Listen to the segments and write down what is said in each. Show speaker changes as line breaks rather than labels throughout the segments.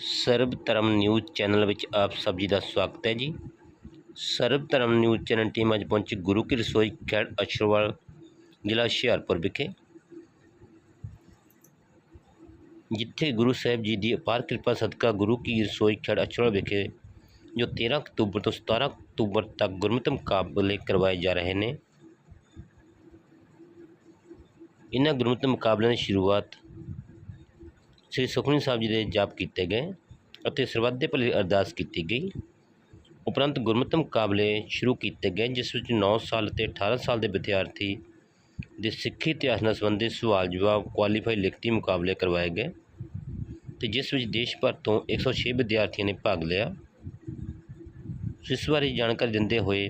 ਸਰਬ ਧਰਮ news channel ਵਿੱਚ ਆਪ ਸਭ ਜੀ ਦਾ ਸਵਾਗਤ ਹੈ ਜੀ। ਸਰਬ ਧਰਮ ਨਿਊਜ਼ ਚੈਨਲ ਟੀਮ ਅੱਜ ਪਹੁੰਚੀ ਗੁਰੂ ਕੀ ਰਸੋਈ ਖੈੜ ਅਸ਼ਰਵਾਲ, ਜ਼ਿਲ੍ਹਾ ਹੁਸ਼ਿਆਰਪੁਰ ਵਿਖੇ। ਜਿੱਥੇ ਗੁਰੂ ਸਾਹਿਬ ਜੀ ਦੀ ਅਪਾਰ ਕਿਰਪਾ ਸਦਕਾ ਗੁਰੂ ਕੀ ਰਸੋਈ ਖੈੜ ਅਸ਼ਰਵਾਲ ਵਿਖੇ, ਜੋ 13 ਅਕਤੂਬਰ ਤੋਂ 17 ਅਕਤੂਬਰ ਤੱਕ ਗੁਰਮਤਿ ਮੁਕਾਬਲੇ ਕਰਵਾਏ ਜਾ ਰਹੇ ਨੇ। ਇਹਨਾਂ ਗੁਰਮਤਿ ਮੁਕਾਬਲਿਆਂ ਦੀ ਸ਼ੁਰੂਆਤ ਸ੍ਰੀ ਸੁਖਮਨੀ ਸਾਹਿਬ ਜੀ ਦੇ ਜਾਪ ਕੀਤੇ ਗਏ ਅਤੇ ਸਰਬੱਤ ਦੇ ਭਲੇ ਅਰਦਾਸ ਕੀਤੀ ਗਈ। ਉਪਰੰਤ ਗੁਰਮਤਿ ਮੁਕਾਬਲੇ ਸ਼ੁਰੂ ਕੀਤੇ ਗਏ, ਜਿਸ ਵਿੱਚ 9 ਸਾਲ ਅਤੇ 18 ਸਾਲ ਦੇ ਵਿਦਿਆਰਥੀ ਦੇ ਸਿੱਖੀ ਇਤਿਹਾਸ ਨਾਲ ਸੰਬੰਧਿਤ ਸਵਾਲ ਜਵਾਬ ਕੁਆਲੀਫਾਈ ਲਿਖਤੀ ਮੁਕਾਬਲੇ ਕਰਵਾਏ ਗਏ ਤੇ ਜਿਸ ਵਿੱਚ ਦੇਸ਼ ਭਰ ਤੋਂ 106 ਵਿਦਿਆਰਥੀਆਂ ਨੇ ਭਾਗ ਲਿਆ। ਇਸ ਬਾਰੇ ਜਾਣਕਾਰੀ ਦਿੰਦੇ ਹੋਏ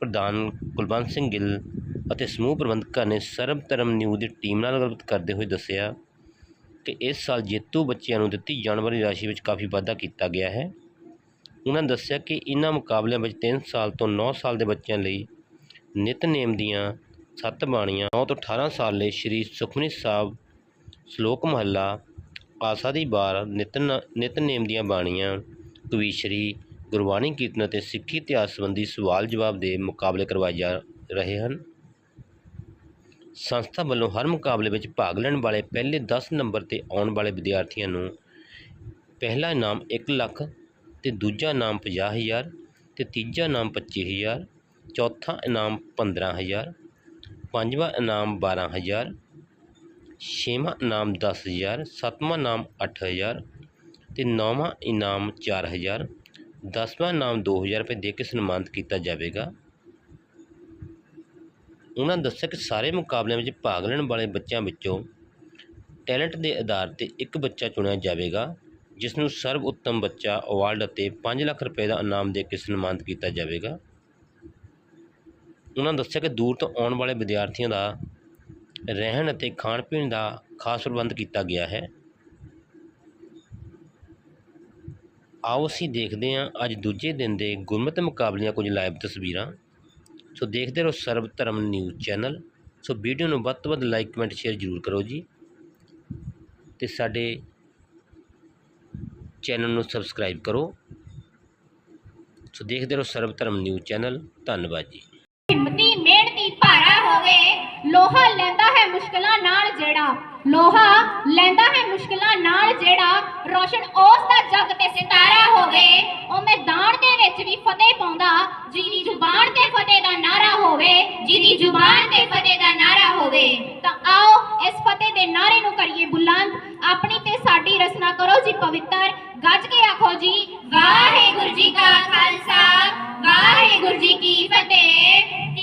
ਪ੍ਰਧਾਨ ਕੁਲਵੰਤ ਸਿੰਘ ਗਿੱਲ ਅਤੇ ਸਮੂਹ ਪ੍ਰਬੰਧਕਾਂ ਨੇ ਸਰਬ ਧਰਮ ਨਿਊਜ਼ ਦੀ ਟੀਮ ਨਾਲ ਗੱਲਬਾਤ ਕਰਦੇ ਹੋਏ ਦੱਸਿਆ ਕਿ ਇਸ ਸਾਲ ਜੇਤੂ ਬੱਚਿਆਂ ਨੂੰ ਦਿੱਤੀ ਜਾਣ ਵਾਲੀ ਰਾਸ਼ੀ ਵਿੱਚ ਕਾਫੀ ਵਾਧਾ ਕੀਤਾ ਗਿਆ ਹੈ। ਉਹਨਾਂ ਨੇ ਦੱਸਿਆ ਕਿ ਇਹਨਾਂ ਮੁਕਾਬਲਿਆਂ ਵਿੱਚ 3 ਸਾਲ ਤੋਂ 9 ਸਾਲ ਦੇ ਬੱਚਿਆਂ ਲਈ ਨਿਤਨੇਮ ਦੀਆਂ ਸੱਤ ਬਾਣੀਆਂ 9 ਤੋਂ 18 ਸਾਲ ਲਈ ਸ਼੍ਰੀ ਸੁਖਮਨੀ ਸਾਹਿਬ, ਸ਼ਲੋਕ ਮਹੱਲਾ, ਆਸਾ ਦੀ ਬਾਰ, ਨਿਤਨ, ਨਿਤਨੇਮ ਦੀਆਂ ਬਾਣੀਆਂ ਕਵੀਸ਼ਰੀ ਗੁਰਬਾਣੀ ਕੀਰਤਨ ਅਤੇ ਸਿੱਖੀ ਇਤਿਹਾਸ ਸੰਬੰਧੀ ਸਵਾਲ ਜਵਾਬ ਦੇ ਮੁਕਾਬਲੇ ਕਰਵਾਏ ਜਾ ਰਹੇ ਹਨ। ਸੰਸਥਾ ਵੱਲੋਂ ਹਰ ਮੁਕਾਬਲੇ ਵਿੱਚ ਭਾਗ ਲੈਣ ਵਾਲੇ ਪਹਿਲੇ 10 ਨੰਬਰ ਤੇ ਆਉਣ ਵਾਲੇ ਵਿਦਿਆਰਥੀਆਂ ਨੂੰ ਪਹਿਲਾ ਇਨਾਮ 1 ਲੱਖ ਤੇ ਦੂਜਾ ਇਨਾਮ 50000 ਤੇ ਤੀਜਾ ਇਨਾਮ 25000 ਚੌਥਾ ਇਨਾਮ 15000 ਪੰਜਵਾਂ ਇਨਾਮ 12000 ਛੇਵਾਂ ਇਨਾਮ 10000 ਸੱਤਵਾਂ ਇਨਾਮ 8000 ਤੇ ਨੌਵਾਂ ਇਨਾਮ 4000 ਦਸਵਾਂ ਇਨਾਮ 2000 ਰੁਪਏ ਦੇ ਕੇ ਸਨਮਾਨਿਤ ਕੀਤਾ ਜਾਵੇਗਾ। ਉਹਨਾਂ ਦੱਸਿਆ ਕਿ ਸਾਰੇ ਮੁਕਾਬਲਿਆਂ ਵਿੱਚ ਭਾਗ ਲੈਣ ਵਾਲੇ ਬੱਚਿਆਂ ਵਿੱਚੋਂ ਟੈਲੈਂਟ ਦੇ ਆਧਾਰ ਤੇ ਇੱਕ ਬੱਚਾ ਚੁਣਿਆ ਜਾਵੇਗਾ, ਜਿਸ ਨੂੰ ਸਰਵ ਉੱਤਮ ਬੱਚਾ ਅਵਾਰਡ ਅਤੇ 5 ਲੱਖ ਰੁਪਏ ਦਾ ਇਨਾਮ ਦੇ ਕੇ ਸਨਮਾਨਿਤ ਕੀਤਾ ਜਾਵੇਗਾ। ਉਹਨਾਂ ਦੱਸਿਆ ਕਿ ਦੂਰ ਤੋਂ ਆਉਣ ਵਾਲੇ ਵਿਦਿਆਰਥੀਆਂ ਦਾ ਰਹਿਣ ਅਤੇ ਖਾਣ ਪੀਣ ਦਾ ਖਾਸ ਪ੍ਰਬੰਧ ਕੀਤਾ ਗਿਆ ਹੈ। ਆਓ ਅਸੀਂ ਦੇਖਦੇ ਹਾਂ ਅੱਜ ਦੂਜੇ ਦਿਨ ਦੇ ਗੁਰਮਤਿ ਮੁਕਾਬਲਿਆਂ ਕੁਝ ਲਾਈਵ ਤਸਵੀਰਾਂ। ਸੋ ਦੇਖਦੇ ਰਹੋ ਸਰਬ ਧਰਮ ਨਿਊਜ਼ ਚੈਨਲ। ਸੋ ਵੀਡੀਓ ਨੂੰ ਵੱਧ ਤੋਂ ਵੱਧ ਲਾਈਕ, ਕਮੈਂਟ, ਸ਼ੇਅਰ ਜ਼ਰੂਰ ਕਰੋ ਜੀ। ਤੇ ਸਾਡੇ ਚੈਨਲ ਨੂੰ ਸਬਸਕ੍ਰਾਈਬ ਕਰੋ। ਸੋ ਦੇਖਦੇ ਰਹੋ ਸਰਬ ਧਰਮ ਨਿਊਜ਼ ਚੈਨਲ। ਧੰਨਵਾਦ ਜੀ।
ਹਿੰਮਤੀ, ਮਿਹਨਤੀ, ਭਾਰਾ ਹੋਵੇ, ਲੋਹਾ ਲੈਂਦਾ ਹੈ ਮੁਸ਼ਕਲਾਂ ਨਾਲ ਜਿਹੜਾ। ਲੋਹਾ ਲੈਂਦਾ ਹੈ ਮੁਸ਼ਕਲਾਂ ਨਾਲ ਜਿਹੜਾ। ਰੋਸ਼ਨ ਉਸ ਦਾ ਜਗ ਤੇ ਸਿਤਾਰਾ ਹੋਵੇ ਉਹ ਮੈਦਾਨ ਦੇ ਵਿੱਚ ਵੀ ਫਤਿਹ ਪਾਉਂਦਾ। ਜਿਹਦੀ ਜ਼ੁਬਾਨ ਤੇ ਹੋਵੇ, ਜਿਹਦੀ ਜ਼ੁਬਾਨ ਤੇ ਫਤਿਹ ਦਾ ਨਾਰਾ ਹੋਵੇ, ਤਾਂ ਆਓ ਇਸ ਫਤਿਹ ਦੇ ਨਾਰੇ ਨੂੰ ਕਰੀਏ ਬੁਲੰਦ। ਆਪਣੀ ਤੇ ਸਾਡੀ ਰਸਨਾ ਕਰੋ ਜੀ ਪਵਿੱਤਰ। ਗੱਜ ਕੇ ਆਖੋ ਜੀ, ਵਾਹਿਗੁਰੂ ਜੀ ਕਾ ਖਾਲਸਾ, ਵਾਹਿਗੁਰੂ ਜੀ ਕੀ ਫਤਿਹ।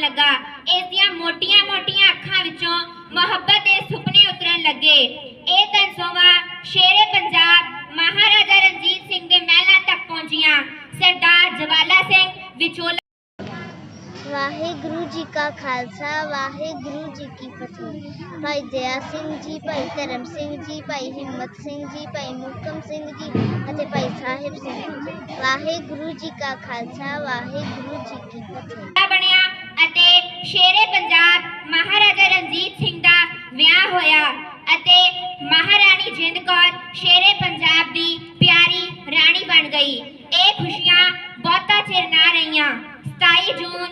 ਮਾਤ ਲੱਗਾ। ਇਸ ਦੀਆਂ ਮੋਟੀਆਂ-ਮੋਟੀਆਂ ਅੱਖਾਂ ਵਿੱਚੋਂ ਮੁਹੱਬਤ ਦੇ ਸੁਪਨੇ ਉਤਰਨ ਲੱਗੇ। ਇਹ ਤਨਸੋਵਾ ਸ਼ੇਰੇ ਪੰਜਾਬ ਮਹਾਰਾਜਾ ਰਣਜੀਤ ਸਿੰਘ ਦੇ ਮਹਿਲਾਂ ਤੱਕ ਪਹੁੰਚੀਆਂ। ਸਰਦਾਰ ਜਵਾਲਾ ਸਿੰਘ ਵਿਚੋਲਾ
ਵਾਹਿਗੁਰੂ ਜੀ ਕਾ ਖਾਲਸਾ, ਵਾਹਿਗੁਰੂ ਜੀ ਕੀ ਫਤਿਹ। ਭਾਈ ਦਇਆ ਸਿੰਘ ਜੀ, ਭਾਈ ਧਰਮ ਸਿੰਘ ਜੀ, ਭਾਈ ਹਿੰਮਤ ਸਿੰਘ ਜੀ, ਭਾਈ ਮੁਕਮ ਸਿੰਘ ਜੀ ਅਤੇ ਭਾਈ ਸਾਹਿਬ ਸਿੰਘ ਵਾਹਿਗੁਰੂ ਜੀ ਕਾ ਖਾਲਸਾ, ਵਾਹਿਗੁਰੂ ਜੀ ਕੀ ਫਤਿਹ।
ਸ਼ੇਰੇ ਪੰਜਾਬ ਮਹਾਰਾਜਾ ਰਣਜੀਤ ਸਿੰਘ ਦਾ ਵਿਆਹ ਹੋਇਆ ਅਤੇ ਮਹਾਰਾਣੀ ਜਿੰਦ ਕੌਰ ਸ਼ੇਰੇ ਪੰਜਾਬ ਦੀ ਪਿਆਰੀ ਰਾਣੀ ਬਣ ਗਈ। ਇਹ ਖੁਸ਼ੀਆਂ ਬਹੁਤਾ ਚਿਰ ਨਾ ਰਹੀਆਂ। 27 ਜੂਨ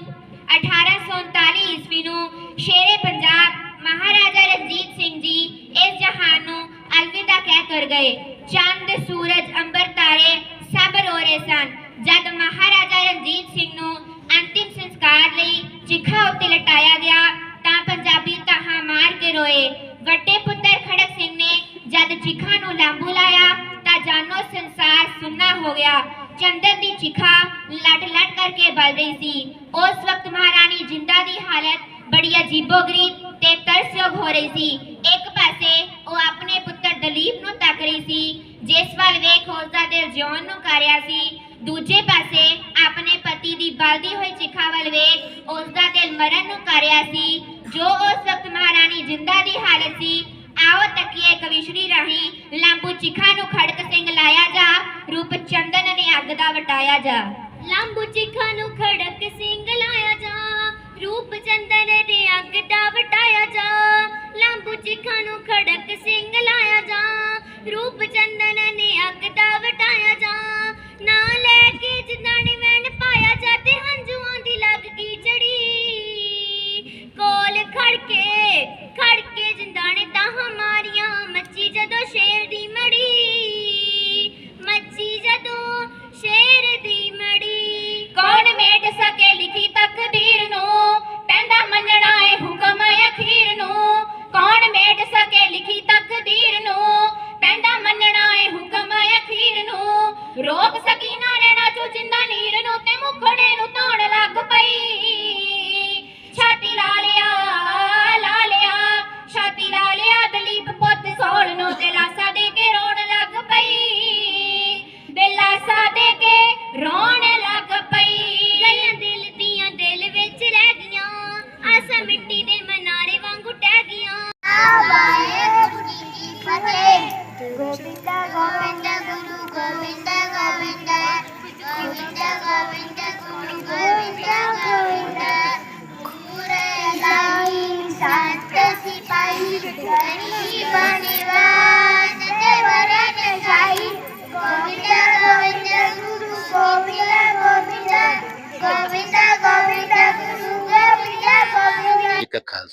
1839 ਈਸਵੀ ਨੂੰ ਸ਼ੇਰੇ ਪੰਜਾਬ ਮਹਾਰਾਜਾ ਰਣਜੀਤ ਸਿੰਘ ਜੀ ਇਸ ਜਹਾਨ ਨੂੰ ਅਲਵਿਦਾ ਕਹਿ ਕਰ ਗਏ। ਚੰਦ, ਸੂਰਜ, ਅੰਬਰ, ਤਾਰੇ ਸਭ ਰੋ ਰਹੇ ਸਨ। ਜਦ ਮਹਾਰਾਜਾ ਰਣਜੀਤ ਸਿੰਘ ਨੂੰ ਅੰਤਿਮ ਸੰਸਕਾਰ ਲਈ ਚਿਖਾ ਉੱਤੇ ਲਟਾਇਆ ਗਿਆ, ਤਾਂ ਪੰਜਾਬੀ ਤਹਾ ਮਾਰ ਕੇ ਰੋਏ। ਵੱਡੇ ਪੁੱਤਰ ਖੜਕ ਸਿੰਘ ਨੇ ਜਦ ਚਿਖਾ ਨੂੰ ਲਾਂਬੂ ਲਾਇਆ, ਤਾਂ ਜਾਨੋ ਸੰਸਾਰ ਸੁੰਨਾ ਹੋ ਗਿਆ। ਚੰਦਨ ਦੀ ਚਿਖਾ ਲੜ ਲੜ ਕਰਕੇ ਬਲ ਰਹੀ ਸੀ। ਉਸ ਵਕਤ ਮਹਾਰਾਣੀ ਜਿੰਦਾ ਦੀ ਹਾਲਤ ਬੜੀ ਅਜੀਬੋ-ਗਰੀਬ ਤੇ ਤਰਸਯੋਗ ਹੋ ਰਹੀ ਸੀ। ਇੱਕ ਪਾਸੇ ਉਹ ਆਪਣੇ ਪੁੱਤਰ ਦਲੀਪ ਨੂੰ ਤੱਕ ਰਹੀ ਸੀ, ਜਿਸ ਵੱਲ ਵੇਖ ਉਸ ਦਾ ਦਿਲ ਜਿਉਣ ਨੂੰ ਕਰਿਆ ਸੀ। ਦੂਜੇ ਪਾਸੇ ਆਪਣੇ ਪਤੀ ਦੀ ਬਲਦੀ ਹੋਈ ਚਿਖਾ ਵੱਲ ਵੇਖ ਉਸਦਾ ਦਿਲ ਮਰਨ ਨੂੰ ਕਰ ਸੀ। ਜੋ ਉਸ ਵਕਤ ਮਹਾਰਾਣੀ ਜਿੰਦਾ ਦੀ ਹਾਲਤ ਸੀ, ਆਓ ਤੱਕੀਏ ਕਵਿਸ਼ਰੀ ਰਾਹੀਂ ਲਾਂਬੂ ਚਿਖਾ ਨੂੰ ਖੜਕ ਸਿੰਘ ਲਾਇਆ ਜਾ, ਰੂਪ ਚੰਦਨ ਨੇ ਅੱਗ ਦਾ ਵਟਾਇਆ ਜਾ। ਲਾਂਬੂ ਚਿਖਾ ਨੂੰ ਖੜਕ ਸਿੰਘ ਲਾਇਆ ਜਾ, ਰੂਪ ਚੰਦਨ ਨੇ ਅੱਗ ਦਾ ਵਟਾਇਆ ਜਾ। ਲਾਂਬੂ ਚਿਖਾ ਨੂੰ ਖੜਕ ਸਿੰਘ ਲਾਇਆ ਜਾ, ਰੂਪ ਚੰਦਨ ਨੇ ਅੱਗ ਦਾ ਵਟਾਇਆ ਜਾ। ਲੈ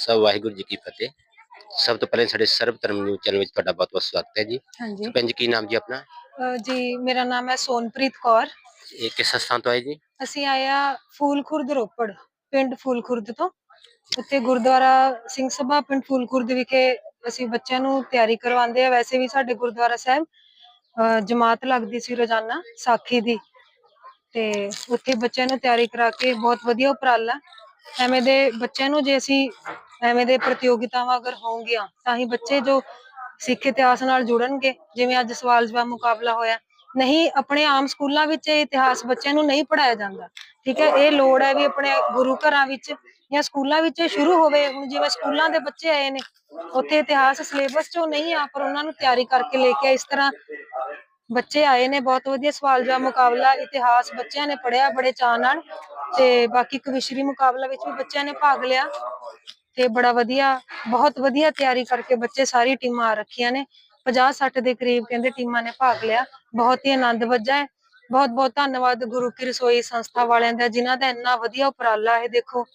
ਖਾਲਸਾ ਵਾਹਿਗੁਰੂ ਜੀ ਕੀ ਫਤਿਹ। ਸਭ ਤੋਂ ਪਹਿਲੇ ਸਾਡੇ ਸਰਬ ਧਰਮ ਨਿਊਜ਼ ਚੈਨਲ ਵਿੱਚ ਤੁਹਾਡਾ ਬਹੁਤ ਬਹੁਤ ਸਵਾਗਤ ਹੈ ਜੀ।
ਹਾਂਜੀ।
ਕੀ ਨਾਮ ਜੀ ਆਪਣਾ?
ਅ, ਜੀ ਮੇਰਾ ਨਾਮ ਹੈ ਸੋਨਪ੍ਰੀਤ ਕੌਰ।
ਇਹ ਕਿਸ ਸਥਾਨ ਤੋਂ ਆਏ ਜੀ?
ਅਸੀਂ ਆਇਆ ਫੂਲ ਖੁਰਦ ਰੋਪੜ ਪਿੰਡ ਫੂਲ ਖੁਰਦ ਤੋਂ। ਉੱਥੇ ਗੁਰਦੁਆਰਾ ਸਿੰਘ ਸਭਾ ਪਿੰਡ ਫੂਲ ਖੁਰਦ ਵਿਖੇ ਅਸੀਂ ਬੱਚਿਆਂ ਨੂੰ ਤਿਆਰੀ ਕਰਵਾਉਂਦੇ ਆ ਵੈਸੇ ਵੀ ਸਾਡੇ ਗੁਰਦੁਆਰਾ ਸਾਹਿਬ ਅ, ਜਮਾਤ ਲੱਗਦੀ ਸੀ ਰੋਜ਼ਾਨਾ ਸਾਖੀ ਦੀ। ਤੇ ਉੱਥੇ ਬੱਚਿਆਂ ਨੂੰ ਤਿਆਰੀ ਕਰਾ ਕੇ ਬਹੁਤ ਵਧੀਆ ਉਪਰਾਲਾ। ਐਵੇਂ ਦੇ ਬੱਚਿਆਂ ਨੂੰ ਜੇ ਅਸੀਂ ਐਵੇਂ ਦੇ ਪ੍ਰਤੀਯੋਗਿਤਾਵਾਂ ਅਗਰ ਹੋਣਗੀਆਂ, ਤਾਂ ਹੀ ਬੱਚੇ ਜੋ ਸਿੱਖ ਇਤਿਹਾਸ ਨਾਲ ਜੁੜਨਗੇ, ਜਿਵੇਂ ਅੱਜ ਸਵਾਲ ਜਵਾਬ ਮੁਕਾਬਲਾ ਹੋਇਆ, ਨਹੀਂ ਆਪਣੇ ਆਮ ਸਕੂਲਾਂ ਵਿੱਚ ਇਹ ਇਤਿਹਾਸ ਬੱਚਿਆਂ ਨੂੰ ਨਹੀਂ ਪੜਾਇਆ ਜਾਂਦਾ, ਠੀਕ ਹੈ, ਇਹ ਲੋੜ ਹੈ ਵੀ ਆਪਣੇ ਗੁਰੂ ਘਰਾਂ ਵਿੱਚ ਜਾਂ ਸਕੂਲਾਂ ਵਿੱਚ ਸ਼ੁਰੂ ਹੋਵੇ, ਹੁਣ ਜਿਵੇਂ ਸਕੂਲਾਂ ਦੇ ਬੱਚੇ ਆਏ ਨੇ, ਉੱਥੇ ਇਤਿਹਾਸ ਸਿਲੇਬਸ ਚੋਂ ਨਹੀਂ ਆ, ਪਰ ਉਹਨਾਂ ਨੂੰ ਤਿਆਰੀ ਕਰਕੇ ਲੈ ਕੇ ਆਏ। ਇਸ ਤਰ੍ਹਾਂ ਬੱਚੇ ਆਏ ਨੇ, ਬਹੁਤ ਵਧੀਆ ਸਵਾਲ ਜਵਾਬ ਮੁਕਾਬਲਾ, ਇਤਿਹਾਸ ਬੱਚਿਆਂ ਨੇ ਪੜਿਆ ਬੜੇ ਚਾਅ ਨਾਲ, ਤੇ ਬਾਕੀ ਕਵਿਸ਼ਰੀ ਮੁਕਾਬਲਾ ਵਿੱਚ ਵੀ ਬੱਚਿਆਂ ਨੇ ਭਾਗ ਲਿਆ ਤੇ ਬੜਾ ਵਧੀਆ ਬਹੁਤ ਵਧੀਆ ਤਿਆਰੀ ਕਰਕੇ ਬੱਚੇ ਸਾਰੀ ਟੀਮਾਂ ਆ ਰੱਖੀਆਂ ਨੇ। 50 60 ਦੇ ਕਰੀਬ ਕਹਿੰਦੇ ਟੀਮਾਂ ਨੇ ਭਾਗ ਲਿਆ। ਬਹੁਤ ਹੀ ਆਨੰਦ ਵੱਜਾ ਹੈ। ਬਹੁਤ ਬਹੁਤ ਧੰਨਵਾਦ ਗੁਰੂ ਕੀ ਰਸੋਈ ਸੰਸਥਾ ਵਾਲਿਆਂ ਦਾ ਜਿਨ੍ਹਾਂ ਦਾ ਇੰਨਾ ਵਧੀਆ ਉਪਰਾਲਾ ਹੈ। ਦੇਖੋ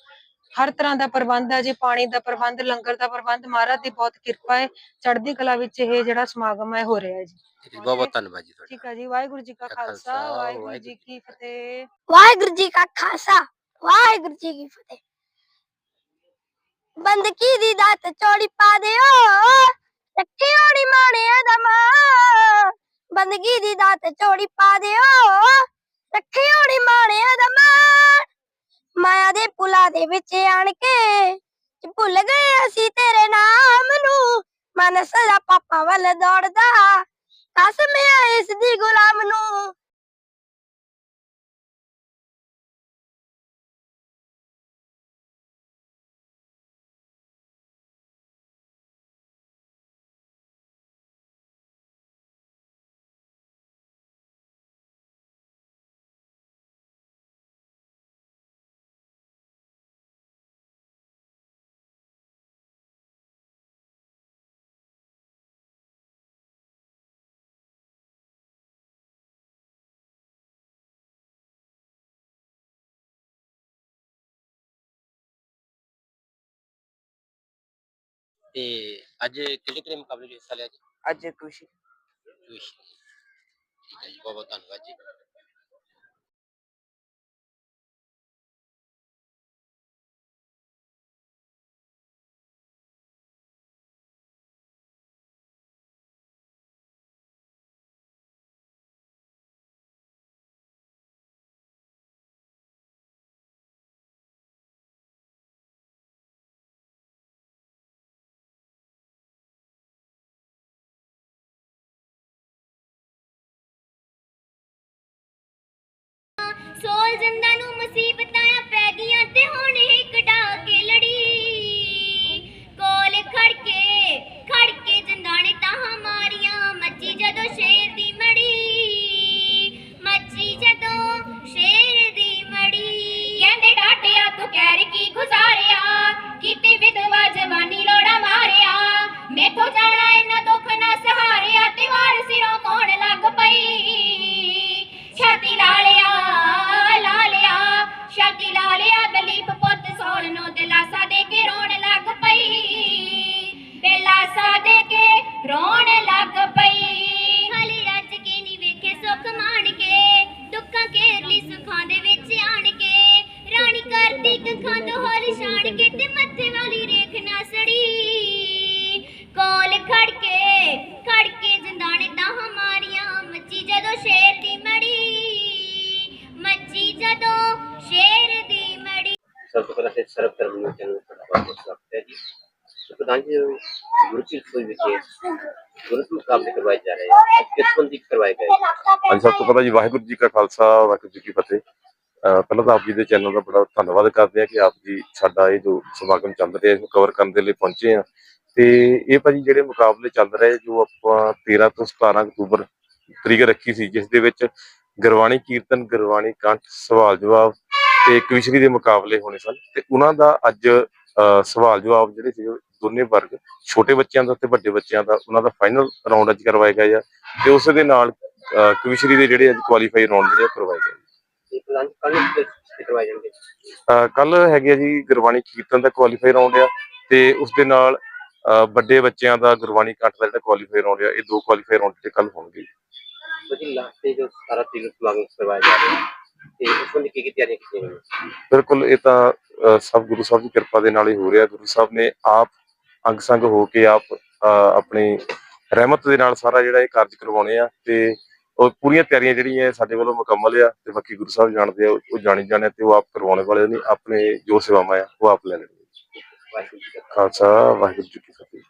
ਹਰ ਤਰ੍ਹਾਂ ਦਾ ਪ੍ਰਬੰਧ ਹੈ ਜੀ ਪਾਣੀ ਦਾ ਪ੍ਰਬੰਧ ਲੰਗਰ ਦਾ ਪ੍ਰਬੰਧ। ਮਹਾਰਾਜ ਦੀ ਬਹੁਤ ਕਿਰਪਾ ਹੈ। ਚੜ੍ਹਦੀ ਕਲਾ ਵਿੱਚ ਇਹ ਜਿਹੜਾ ਸਮਾਗਮ ਹੈ ਹੋ ਰਿਹਾ ਹੈ ਜੀ।
ਬਹੁਤ ਬਹੁਤ ਧੰਨਵਾਦ ਜੀ ਤੁਹਾਡਾ।
ਠੀਕ ਹੈ ਜੀ ਵਾਹਿਗੁਰੂ ਜੀ ਕਾ ਖਾਲਸਾ ਵਾਹਿਗੁਰੂ ਜੀ ਕੀ ਫਤਿਹ।
ਵਾਹਿਗੁਰੂ ਜੀ ਕਾ ਖਾਲਸਾ ਵਾਹਿਗੁਰੂ ਜੀ ਕੀ ਫਤਿਹ। ਬੰਦਗੀ ਦੀ ਦਾਤ ਚੋੜੀ ਪਾ ਦਿਓ। ਰੱਖੀ ਹੋਣੀ ਮਾਣੇ ਅਦਮਾ ਬੰਦਗੀ ਦੀ ਦਾਤ ਚੋੜੀ ਪਾ ਦਿਓ। ਰੱਖੀ ਹੋਣੀ ਮਾਣੇ ਅਦਮਾ ਮਾਇਆ ਦੇ ਪੁਲਾ ਦੇ ਵਿੱਚ ਆਣ ਕੇ ਭੁੱਲ ਗਏ ਅਸੀਂ ਤੇਰੇ ਨਾਮ ਨੂੰ। ਮਨ ਸਦਾ ਪਾਪਾ ਵੱਲ ਦੌੜਦਾ। ਕਸਮ ਹੈ ਇਸ ਦੀ ਗੁਲਾਮ ਨੂੰ।
ਤੇ ਅੱਜ ਕਿਹੜੇ ਕਿਹੜੇ ਮੁਕਾਬਲੇ ਵਿੱਚ ਹਿੱਸਾ ਲਿਆ ਜੀ?
ਅੱਜ ਖੁਸ਼ੀ।
ਜੋਸ਼ ਠੀਕ ਹੈ ਜੀ ਬਹੁਤ ਬਹੁਤ ਧੰਨਵਾਦ ਜੀ।
ਜੰਦਾਂ ਨੂੰ ਮੁਸੀਬਤਾਂ ਪੈ ਗਈਆਂ ਤੇ ਹੁਣ ਇਹ ਕਢਾ ਕੇ ਲੜੀ। ਕੋਲ ਖੜ ਕੇ ਖੜ ਕੇ ਜੰਦਾਂ ਨੇ ਤਾਂ ਮਾਰੀਆਂ। ਮੱਚੀ ਜਦੋਂ ਸ਼ੇਰ ਦੀ ਮੜੀ ਮੱਚੀ ਜਦੋਂ ਸ਼ੇਰ ਦੀ ਮੜੀ। ਕਹਿੰਦੇ ਡਾਟਿਆ ਤੂੰ ਕਹਿਰ ਕੀ ਗੁਜ਼ਾਰਿਆ? ਕੀਤੀ ਵਿਧਵਾ ਜਵਾਨੀ ਲੋੜਾ ਮਾਰਿਆ। ਤੋਂ ਹੋਲ ਛਾਣ ਕੇ ਤੇ ਮੱਥੇ ਵਾਲੀ ਰੇਖ ਨਾ ਸੜੀ। ਕੋਲ ਖੜ ਕੇ ਖੜ ਕੇ ਜੰਦਾਣੇ ਤਾਂ ਹਮਾਰੀਆਂ ਮੱਚੀ ਜਦੋਂ ਸ਼ੇਰ ਦੀ ਮੜੀ ਮੱਚੀ ਜਦੋਂ ਸ਼ੇਰ ਦੀ ਮੜੀ।
ਸਭ ਤੋਂ ਪਹਿਲਾਂ ਤੇ ਸਰਬ ਧਰਮ ਨੂੰ ਚੈਨਲ ਤੁਹਾਡਾ ਬਹੁਤ ਬਹੁਤ ਸਵਾਗਤ ਹੈ ਜੀ। ਤੇ ਪ੍ਰਧਾਨ ਜੀ ਗੁਰੂ ਕੀ ਰਸੋਈ ਵਿਖੇ ਗੁਰੂ ਮੁਕਾਬਲੇ ਕਰਵਾਏ ਜਾ ਰਹੇ ਹਨ ਅੱਜ ਕਿਸ ਸੰਬੰਧੀ ਕਰਵਾਏ ਗਏ?
ਹਾਂਜੀ ਸਭ ਤੋਂ ਪਹਿਲਾਂ ਜੀ ਵਾਹਿਗੁਰੂ ਜੀ ਕਾ ਖਾਲਸਾ ਵਾਹਿਗੁਰੂ ਜੀ ਕੀ ਫਤਿਹ। ਅਹ ਪਹਿਲਾਂ ਤਾਂ ਆਪ ਜੀ ਦੇ ਚੈਨਲ ਦਾ ਬੜਾ ਧੰਨਵਾਦ ਕਰਦੇ ਹਾਂ ਕਿ ਆਪ ਜੀ ਸਾਡਾ ਇਹ ਜੋ ਸਮਾਗਮ ਚੱਲ ਰਿਹਾ, ਇਸ ਨੂੰ ਕਵਰ ਕਰਨ ਦੇ ਲਈ ਪਹੁੰਚੇ ਆ ਤੇ ਇਹ ਭਾਜੀ ਜਿਹੜੇ ਮੁਕਾਬਲੇ ਚੱਲ ਰਹੇ, ਜੋ ਆਪਾਂ 13 ਤੋਂ 17 ਅਕਤੂਬਰ ਤਰੀਕ ਰੱਖੀ ਸੀ, ਜਿਸ ਦੇ ਵਿੱਚ ਗੁਰਬਾਣੀ ਕੀਰਤਨ, ਗੁਰਬਾਣੀ ਕੰਠ, ਸਵਾਲ ਜਵਾਬ ਤੇ ਕਵਿਸ਼ਰੀ ਦੇ ਮੁਕਾਬਲੇ ਹੋਣੇ ਸਨ। ਤੇ ਉਹਨਾਂ ਦਾ ਅੱਜ ਸਵਾਲ ਜਵਾਬ ਜਿਹੜੇ ਸੀ ਦੋਨੇ ਵਰਗ, ਛੋਟੇ ਬੱਚਿਆਂ ਦਾ ਤੇ ਵੱਡੇ ਬੱਚਿਆਂ ਦਾ, ਉਹਨਾਂ ਦਾ ਫਾਈਨਲ ਰਾਉਂਡ ਅੱਜ ਕਰਵਾਇਆ ਗਿਆ ਆ। ਤੇ ਉਸ ਦੇ ਨਾਲ ਕਵਿਸ਼ਰੀ ਦੇ ਜਿਹੜੇ ਅੱਜ ਕੁਆਲੀਫਾਈ ਰਾਉਂਡ ਜਿਹੜੇ ਕਰਵਾਏ ਗਏ
ਕਰਵਾਏ ਜਾਣਗੇ
ਕੱਲ ਹੈਗੇ ਆ ਜੀ ਗੁਰਬਾਣੀ ਕੀਰਤਨ ਦਾ ਕੁਆਲੀਫਾਈ ਰਾਉਂਡ ਆ ਤੇ ਉਸ ਦੇ ਨਾਲ ਅਹ ਵੱਡੇ ਬੱਚਿਆਂ ਦਾ ਗੁਰਬਾਣੀ ਕੰਠ ਦਾ ਜਿਹੜਾ ਕੁਆਲੀਫਾਈ ਰਾਉਂਡ ਆ ਇਹ ਦੋ ਕੁਆਲੀਫਾਈ ਰਾਉਂਡ ਤੇ ਕੱਲ ਹੋਣਗੇ।
ਤੁਸੀਂ ਲਾਸਟ ਤੇ ਜੋ ਸਾਰਾ ਤਿੰਨ ਸਮਾਗਮ ਕਰਵਾਏ ਜਾ ਰਹੇ ਹਨ ਤੇ ਉਸ ਸੰਬੰਧੀ ਕੀ ਕੀ ਤਿਆਰੀਆਂ ਕੀਤੀਆਂ ਗਈਆਂ?
ਬਿਲਕੁਲ ਇਹ ਤਾਂ ਅਹ ਸਭ ਗੁਰੂ ਸਾਹਿਬ ਦੀ ਕਿਰਪਾ ਦੇ ਨਾਲ ਹੀ ਹੋ ਰਿਹਾ। ਗੁਰੂ ਸਾਹਿਬ ਨੇ ਆਪ ਅੰਗ ਸੰਗ ਹੋ ਕੇ ਆਪ ਅਹ ਆਪਣੀ ਰਹਿਮਤ ਦੇ ਨਾਲ ਸਾਰਾ ਜਿਹੜਾ ਇਹ ਕਾਰਜ ਕਰਵਾਉਣੇ ਆ ਤੇ ਉਹ ਪੂਰੀਆਂ ਤਿਆਰੀਆਂ ਜਿਹੜੀਆਂ ਸਾਡੇ ਵੱਲੋਂ ਮੁਕੰਮਲ ਆ ਤੇ ਬਾਕੀ ਗੁਰੂ ਸਾਹਿਬ ਜਾਣਦੇ ਆ ਉਹ ਜਾਣੀ ਜਾਣੇ ਤੇ ਉਹ ਆਪ ਕਰਵਾਉਣੇ ਵਾਲੇ ਨਹੀਂ ਆਪਣੇ ਜੋ ਸੇਵਾਵਾਂ ਆ ਉਹ ਆਪ ਲੈ ਲੈਣਗੇ।
ਵਾਹਿਗੁਰੂ ਜੀ ਕਾ
ਖਾਲਸਾ ਵਾਹਿਗੁਰੂ ਜੀ ਕੀ ਫਤਿਹ।